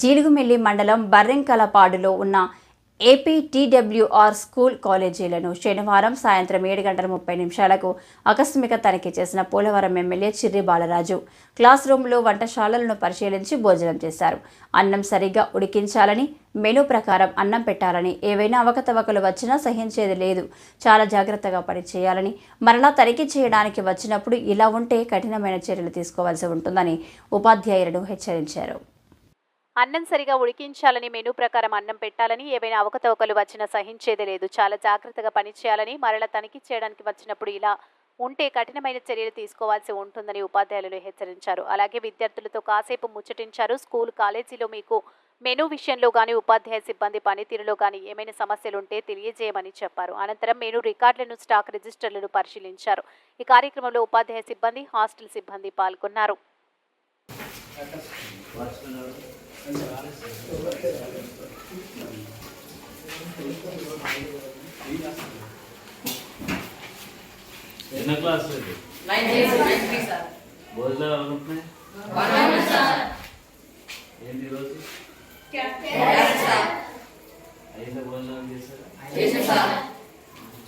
జీలుగుమెల్లి మండలం బర్రెంకలపాడులో ఉన్న AP TWR school కాలేజీలను శనివారం సాయంత్రం ఏడు గంటల ముప్పై నిమిషాలకు ఆకస్మిక తనిఖీ చేసిన పోలవరం ఎమ్మెల్యే చిర్రి బాలరాజు. క్లాస్ రూమ్లో వంటశాలలను పరిశీలించి భోజనం చేశారు. అన్నం సరిగ్గా ఉడికించాలని మెనూ ప్రకారం అన్నం పెట్టాలని ఏవైనా అవకతవకలు వచ్చినా సహించేది లేదు. చాలా జాగ్రత్తగా పనిచేయాలని మరలా తనిఖీ చేయడానికి వచ్చినప్పుడు ఇలా ఉంటే కఠినమైన చర్యలు తీసుకోవాల్సి ఉంటుందని ఉపాధ్యాయులను హెచ్చరించారు. అన్నం సరిగా ఉడికించాలని మెనూ ప్రకారం అన్నం పెట్టాలని ఏవైనా అవకతవకలు వచ్చినా సహించేది లేదు. చాలా జాగ్రత్తగా పనిచేయాలని మరల తనిఖీ చేయడానికి వచ్చినప్పుడు ఇలా ఉంటే కఠినమైన చర్యలు తీసుకోవాల్సి ఉంటుందని ఉపాధ్యాయులు హెచ్చరించారు. అలాగే విద్యార్థులతో కాసేపు ముచ్చటించారు. స్కూల్ కాలేజీలో మీకు మెనూ విషయంలో కానీ ఉపాధ్యాయ సిబ్బంది పనితీరులో కానీ ఏమైనా సమస్యలుంటే తెలియజేయమని చెప్పారు. అనంతరం మెనూ రికార్డులను స్టాక్ రిజిస్టర్లను పరిశీలించారు. ఈ కార్యక్రమంలో ఉపాధ్యాయ సిబ్బంది హాస్టల్ సిబ్బంది పాల్గొన్నారు. ఎన్న క్లాస్ ఇది భోజనాలు అనుకుంటున్నాయి ఏంటి ఈరోజు ఐదు భోజనాలు చేశారా